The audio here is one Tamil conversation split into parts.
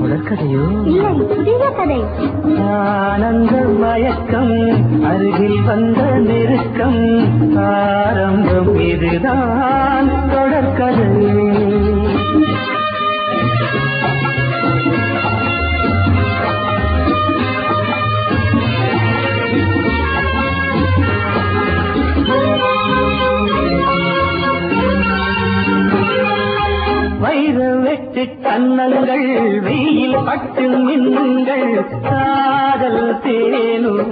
தொடர்கதையோ. இல்லை புதிய கதை ஆனந்த மயக்கம் அருகில் வந்த நெருக்கம். ஆரம்பம் இதுதான் தொடர்கதை. வெட்டு கண்ணங்கள் வெயில் பட்டு மின்னுங்கள் காதல் தேனும்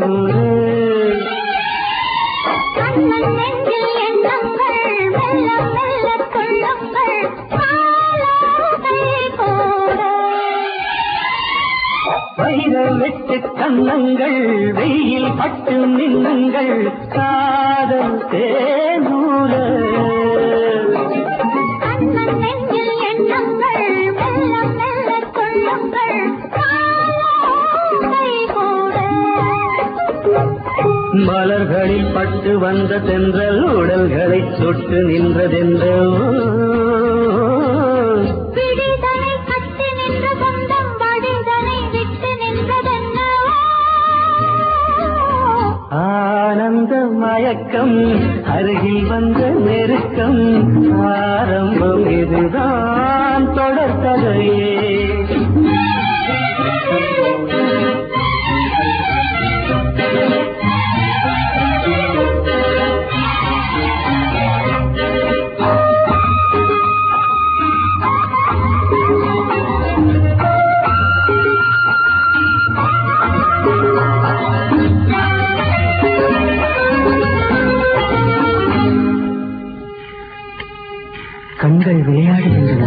வெட்டு கண்ணங்கள் வெயில் பட்டு மின்னுங்கள் காதல் தேனூர மலர்களில் பட்டு வந்த தென்றல் உடல்களை தொட்டு நின்றதென்றோ. ஆனந்த மயக்கம் அருகில் வந்த நெருக்கம் ஆரம்பம் இதுதான் தொடர்கதையே கண்கள் விளையாடுகின்றன.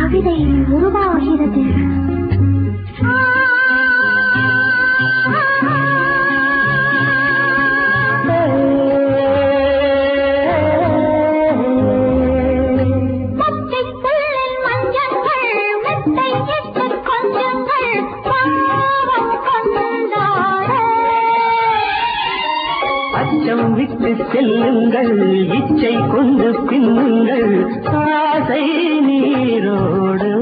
கவிதை உருவாகிறது அச்சம் விட்டு செல்லுங்கள் இச்சை கொண்டு பின்னுங்கள் ஆசை நீரோடு.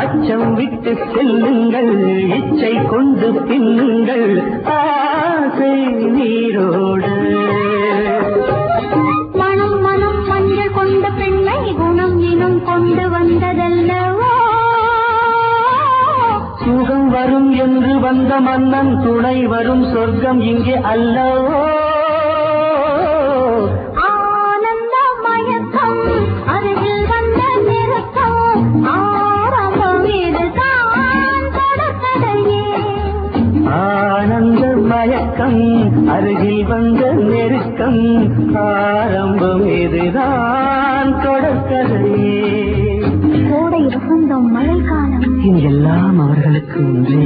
அச்சம் விட்டு செல்லுங்கள் இச்சை கொண்டு பின்னுங்கள் ஆசை நீரோடு வரும் என்று வந்த மன்னன் துணை வரும் சொர்க்கம் இங்கே அல்லவோ மயக்கம் அருகில் வந்த நெருக்கம் ஆரம்பம் இதுதான் தொடர்கதையே மழை காலம் இது எல்லாம் அவர்களுக்கு உண்டு.